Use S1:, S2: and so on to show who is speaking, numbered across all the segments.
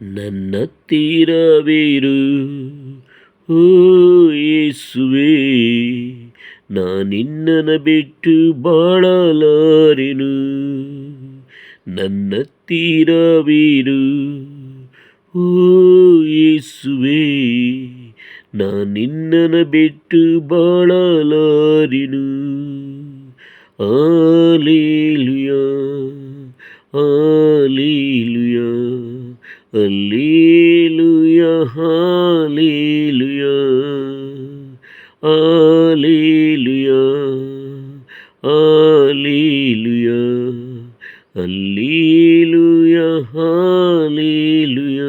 S1: ನನ್ನ ತೀರವಿರು ಓ ಯೇಸುವೆ ನಾನಿನ್ನನ ಬಿಟ್ಟು ಬಾಳಲಾರೆನು ನನ್ನ ತೀರವಿರು ಓ ಯೇಸುವೆ ನಾನಿನ್ನನ ಬಿಟ್ಟು ಬಾಳಲಾರೆನು ಆಲೇಲುಯ ಆಲೇಲುಯ ಅಲ್ಲೇಲುಯ ಹಾಲೀಲುಯ ಆಲೀಲುಯ ಆಲೀಲುಯ ಅಲ್ಲೀಲುಯ ಹಾಲೀಲುಯ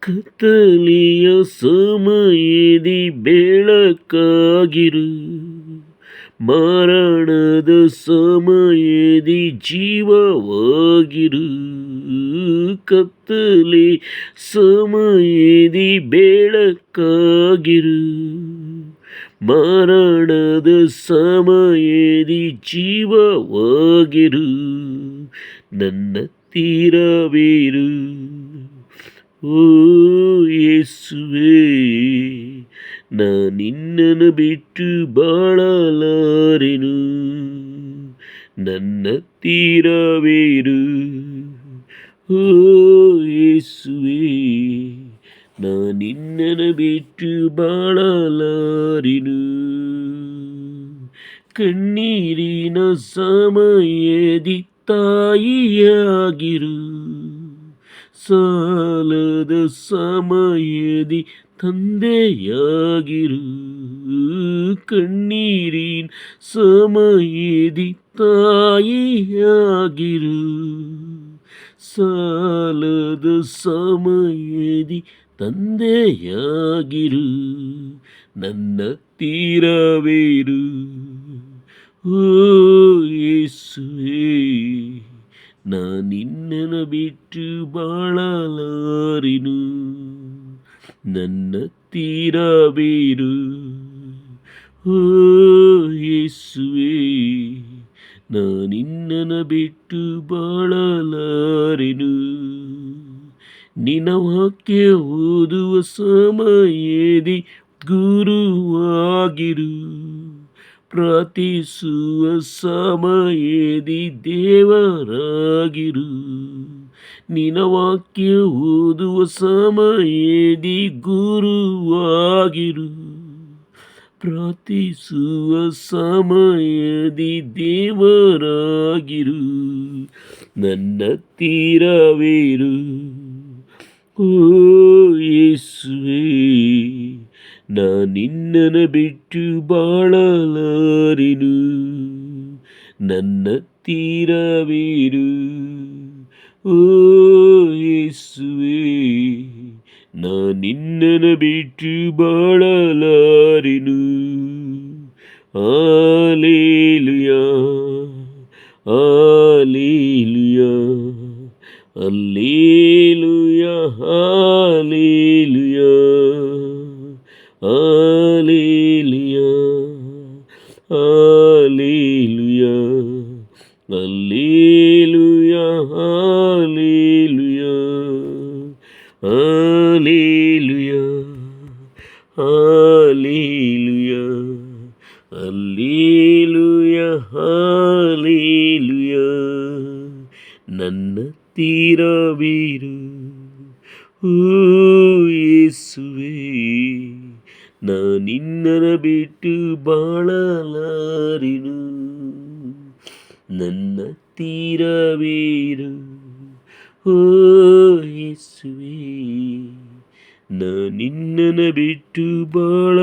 S1: ಕತ್ತಲಿಯ ಸಮಯದಿ ಬೆಳಕಾಗಿರು ಮರಣದ ಸಮಯದಿ ಜೀವವಾಗಿರು. ಕತ್ತಲೆ ಸಮಯದಿ ಬೆಳಕಾಗಿರು ಮರಣದ ಸಮಯದಿ ಜೀವವಾಗಿರು ನನ್ನ ತೀರವೇರು ಓ ಯೇಸುವೆ ನಾನಿನ್ನನ್ನು ಬಿಟ್ಟು ಬಾಳಲಾರೆನು ನನ್ನ ತೀರವೇರು ಓ ಯೇಸುವೆ ನಾನಿನ್ನನ್ನು ಬಿಟ್ಟು ಬಾಳಲಾರೆನು ಕಣ್ಣೀರಿನ ಸಮಯದಿ ತಾಯಿಯಾಗಿರು ಸಾಲದ ಸಮಯದಿ ತಂದೆಯಾಗಿರು ಕಣ್ಣೀರಿನ ಸಮಯದಿ ತಾಯಿಯಾಗಿರು ಸಾಲದ ಸಮಯದಿ ತಂದೆಯಾಗಿರು ನನ್ನ ತೀರವೇರು ಓ ಯೇಸುವೇ ನಾನಿನ್ನನ ಬಿಟ್ಟು ಬಾಳಲಾರಿನು ನನ್ನ ತೀರವೇರು ಓ ನಾನಿನ್ನನ ಬಿಟ್ಟು ಬಾಳಲಾರೆನು. ನಿನ್ನ ವಾಕ್ಯ ಓದುವ ಸಮಯದಿ ಗುರುವಾಗಿರು. ಪ್ರಾರ್ಥಿಸುವ ಸಮಯದಿ ದೇವರಾಗಿರು. ನಿನ್ನ ವಾಕ್ಯ ಓದುವ ಸಮಯದಿ ಗುರುವಾಗಿರು. ಪ್ರಾರ್ಥಿಸುವ ಸಮಯದಿ ದೇವರಾಗಿರು. ನನ್ನ ತೀರವೇರು. ಓ ಯೇಸುವೇ ನಾನಿನ್ನನ ಬಿಟ್ಟು ಬಾಳಲಾರಿನು. ನನ್ನ ತೀರವೇರು. ಓ ಯೇಸುವೇ ನಾನಿನ್ನನ ಬಿಟ್ಟು ಬಾಳಲಾರಿನು. ಆಲೇಲುಯ ಆಲೇಲುಯ ಅಲ್ಲೇಲುಯ ಹಾಲೇಲುಯ ಆಲೇಲುಯ ಆಲೇಲುಯ ಅಲ್ಲೇಲುಯ ಹಾಲೇಲುಯ. ಆಲೇಲುಯ ಅಲ್ಲೇಲುಯ ಹಾಲೇಲುಯ ನನ್ನ ತೀರವೀರು ಓ ಯೇಸುವೇ ನಾನಿನ್ನನ ಬಿಟ್ಟು ಬಾಳಲಾರಿನು ನನ್ನ ತೀರವೀರು ಓ ಯೇಸುವೇ ನಾನಿನ್ನನ ಬಿಟ್ಟು ಬಾಳಲಾರಿನು.